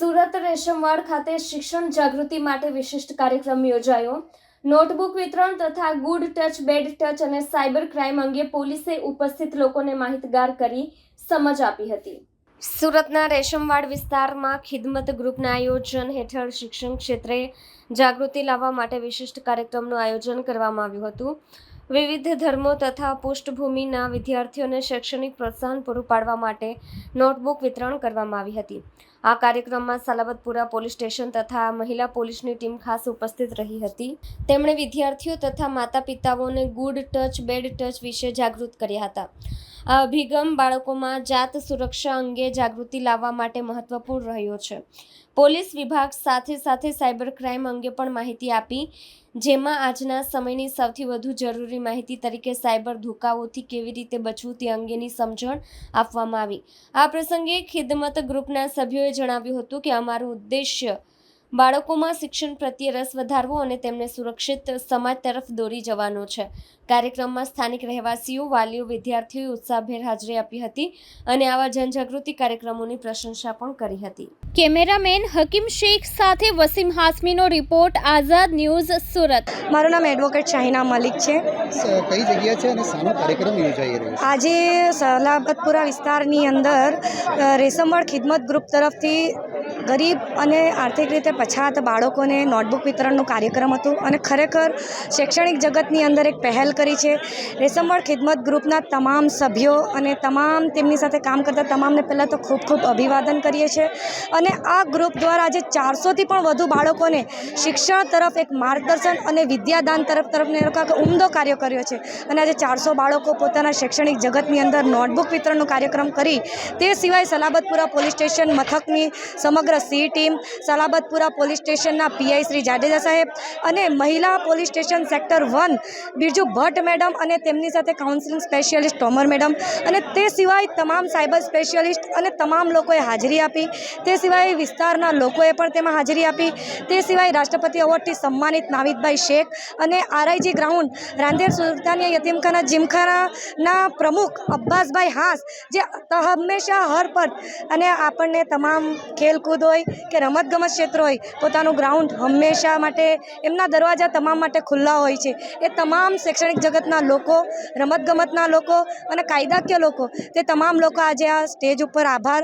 સુરત રેશમવાડ ખાતે શિક્ષણ જાગૃતિ માટે વિશિષ્ટ કાર્યક્રમ યોજાયો. નોટબુક વિતરણ તથા ગુડ ટચ, બેડ ટચ અને સાયબર ક્રાઇમ અંગે પોલીસે ઉપસ્થિત લોકોને માહિતગાર કરી સમજ આપી હતી. સુરતના રેશમવાડ વિસ્તારમાં ખિદમત ગ્રુપના આયોજન હેઠળ શિક્ષણ ક્ષેત્રે જાગૃતિ લાવવા માટે વિશિષ્ટ કાર્યક્રમનું આયોજન કરવામાં આવ્યું હતું. વિવિધ ધર્મો તથા પૃષ્ઠભૂમિના વિદ્યાર્થીઓને શૈક્ષણિક પ્રોત્સાહન પૂરું પાડવા માટે નોટબુક વિતરણ કરવામાં આવી હતી. આ કાર્યક્રમમાં સલાબતપુરા પોલીસ સ્ટેશન તથા મહિલા પોલીસની ટીમ ખાસ ઉપસ્થિત રહી હતી. તેમણે વિદ્યાર્થીઓ તથા માતા પિતાઓને ગુડ ટચ, બેડ ટચ વિશે જાગૃત કર્યા હતા. આ અભિગમ બાળકોમાં જાત સુરક્ષા અંગે જાગૃતિ લાવવા માટે મહત્વપૂર્ણ રહ્યો છે. પોલીસ વિભાગ સાથે સાથે સાયબર ક્રાઇમ અંગે પણ માહિતી આપી, જેમાં આજના સમયની સૌથી વધુ જરૂરી માહિતી તરીકે સાયબર ધોકાઓથી કેવી રીતે બચવું તે અંગેની સમજણ આપવામાં આવી. આ પ્રસંગે ખિદમત ગ્રુપના સભ્યોએ જણાવ્યું હતું કે અમારું ઉદ્દેશ્ય બાળકોમાં શિક્ષણ પ્રત્યે રસ વધારવો અને તેમને સુરક્ષિત સમાજ તરફ દોરી જવાનો છે. કાર્યક્રમમાં સ્થાનિક રહેવાસીઓ વાલીઓ વિદ્યાર્થીઓએ ઉત્સાહભેર હાજરી આપી હતી અને આવા જનજાગૃતિ કાર્યક્રમોની પ્રશંસા પણ કરી હતી. કેમેરામેન હકીમ શેખ સાથે વસીમ હાસમીનો રિપોર્ટ આઝાદ ન્યૂઝ સુરત. મારું નામ એડવોકેટ શાહિના મલિક છે. કઈ જગ્યા છે અને શાનો કાર્યક્રમ યોજાઈ રહ્યો છે? આજે સલાબતપુરા વિસ્તારની અંદર રેશમવાડ ખિદમત ગ્રુપ તરફથી ગરીબ અને આર્થિક રીતે પછાત બાળકોને નોટબુક વિતરણનું કાર્યક્રમ હતું અને ખરેખર શૈક્ષણિક જગતની અંદર એક પહેલ કરી છે. રેશમવાળ ખિદમત ગ્રુપના તમામ સભ્યો અને તમામ તેમની સાથે કામ કરતા તમામને પહેલાં તો ખૂબ ખૂબ અભિવાદન કરીએ છીએ અને આ ગ્રુપ દ્વારા આજે ચારસોથી પણ વધુ બાળકોને શિક્ષણ તરફ એક માર્ગદર્શન અને વિદ્યાદાન તરફ તરફને ઉમદો કાર્ય કર્યો છે. અને આજે ચારસો બાળકો પોતાના શૈક્ષણિક જગતની અંદર નોટબુક વિતરણનો કાર્યક્રમ કરી તે સિવાય સલાબતપુરા પોલીસ સ્ટેશન મથકની સમગ્ર સી ટીમ સલાબતપુરા પોલીસ સ્ટેશનના પીઆઈ શ્રી જાડેજા સાહેબ અને મહિલા police station sector one Birju Bhatt madam અને તેમની સાથે કાઉન્સિલિંગ સ્પેશિયાલિસ્ટ તોમર મેડમ. અને તે સિવાય તમામ સાયબર સ્પેશિયાલિસ્ટ અને તમામ લોકોએ હાજરી આપી. તે સિવાય વિસ્તારના લોકોએ પણ તેમાં હાજરી આપી. તે સિવાય રાષ્ટ્રપતિ એવોર્ડથી સન્માનિત નાવિદભાઈ શેખ અને આરઆઈજી ગ્રાઉન્ડ રાંધેર સુલતાનિયા યતીમખાના જીમખાનાના પ્રમુખ અબ્બાસભાઈ હાસ, જે હંમેશા હર અને આપણને તમામ ખેલકૂદ હોય કે રમતગમત ક્ષેત્ર હોય, પોતાનું ગ્રાઉન્ડ હંમેશા માટે, એમના દરવાજા તમામ માટે ખુલ્લા હોય છે. એ તમામ શૈક્ષણિક જગતના લોકો, રમતગમતના લોકો અને કાયદાકીય લોકો, તે તમામ લોકો આજે આ સ્ટેજ ઉપર આભાર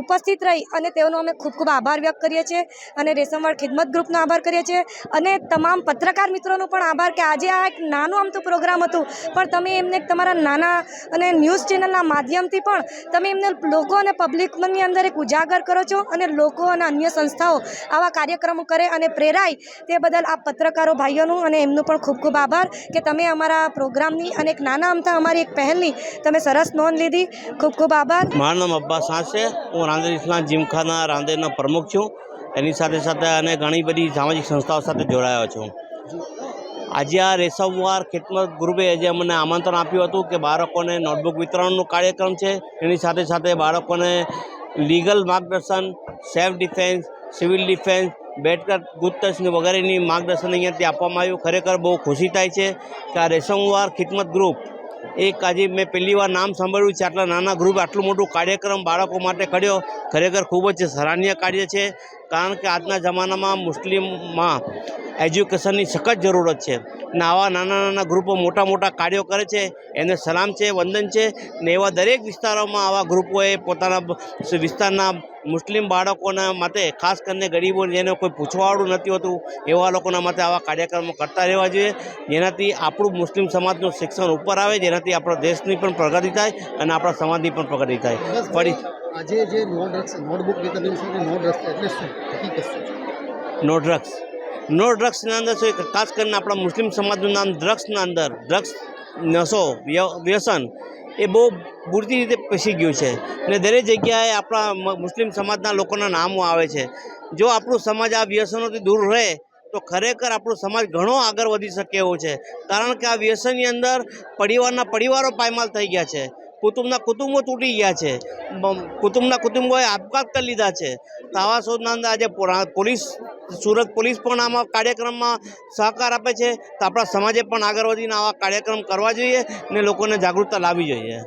ઉપસ્થિત રહી અને તેઓનો અમે ખૂબ ખૂબ આભાર વ્યક્ત કરીએ છીએ અને રેશમવાળ ખિદમત ગ્રુપનો આભાર કરીએ છીએ અને તમામ પત્રકાર મિત્રોનો પણ આભાર કે આજે આ એક નાનું આમ તો પ્રોગ્રામ હતું, પણ તમે એમને તમારા નાના અને ન્યૂઝ ચેનલના માધ્યમથી પણ તમે એમને લોકો અને પબ્લિકની અંદર એક ઉજાગર કરો છો અને લોકો અને અન્ય સંસ્થાઓ આવા કાર્યક્રમો કરે અને પ્રેરાય તે બદલ આ પત્રકારો ભાઈઓનું અને એમનું પણ ખૂબ ખૂબ આભાર કે તમે અમારા પ્રોગ્રામની અને એક નાના અમથા અમારી એક પહેલની તમે સરસ નોંધ લીધી. ખૂબ ખૂબ આભાર. મારું નામ અબ્બાસ સાંસ છે. હું રાંદેર ઇસ્લામ જીમખાના રાંદેરના પ્રમુખ છું. એની સાથે સાથે અને ઘણી બધી સામાજિક સંસ્થાઓ સાથે જોડાયો છું. આજે આ રેસમવાર ખિદમત ગ્રુપે આજે અમને આમંત્રણ આપ્યું હતું કે બાળકોને નોટબુક વિતરણનું કાર્યક્રમ છે. એની સાથે સાથે બાળકોને લીગલ માર્ગદર્શન, સેલ્ફ ડિફેન્સ, સિવિલ ડિફેન્સ બેટકર ગુપ્તસની વગેરેની માર્ગદર્શન અહીંયાથી આપવામાં આવ્યું. ખરેખર બહુ ખુશી થાય છે કે આ રેશમવાર ખિદમત ગ્રુપ, એક આજે મેં પહેલી વાર નામ સાંભળ્યું છે, આટલા નાના ગ્રુપ, આટલું મોટું કાર્યક્રમ બાળકો માટે કર્યો. ખરેખર ખૂબ જ સરાહનીય કાર્ય છે, કારણ કે આજના જમાનામાં મુસ્લિમમાં એજ્યુકેશનની સખત જરૂરત છે. ને આવા નાના નાના ગ્રુપો મોટા મોટા કાર્યો કરે છે એને સલામ છે વંદન છે ને એવા દરેક વિસ્તારોમાં આવા ગ્રુપોએ પોતાના વિસ્તારના મુસ્લિમ બાળકોના માટે ખાસ કરીને ગરીબો જેને કોઈ પૂછવાવાળું નથી હોતું એવા લોકોના માટે આવા કાર્યક્રમો કરતા રહેવા જોઈએ. જેનાથી આપણું મુસ્લિમ સમાજનું શિક્ષણ ઉપર આવે જેનાથી આપણા દેશની પણ પ્રગતિ થાય અને આપણા સમાજની પણ પ્રગતિ થાય. ફરી આજે જે નો ડ્રગ્સ નોટબુક નો ડ્રગ્સ એટલે શું? હકીકત શું છે? નો ડ્રગ્સ નો ડ્રગ્સના અંદર છે, ખાસ કરીને આપણા મુસ્લિમ સમાજનું નામ ડ્રગ્સના અંદર ડ્રગ્સ નશો વ્ય- વ્યસન, એ બહુ પૂરતી રીતે પેસી ગયું છે. ને દરેક જગ્યાએ આપણા મુસ્લિમ સમાજના લોકોના નામો આવે છે. જો આપણું સમાજ આ વ્યસનોથી દૂર રહે, તો ખરેખર આપણો સમાજ ઘણો આગળ વધી શકે એવો છે. કારણ કે આ વ્યસનની અંદર પરિવારના પરિવારો પાયમાલ થઈ ગયા છે. કુટુંબના કુટુંબો તૂટી ગયા છે. કુટુંબના કુટુંબોએ આપઘાત કરી લીધા છે. તો આવા શોધના આજે પોલીસ, સુરત પોલીસ પણ આમાં કાર્યક્રમમાં સહકાર આપે છે. તો આપણા સમાજે પણ આગળ વધીને આવા કાર્યક્રમ કરવા જોઈએ ને લોકોને જાગૃતતા લાવવી જોઈએ.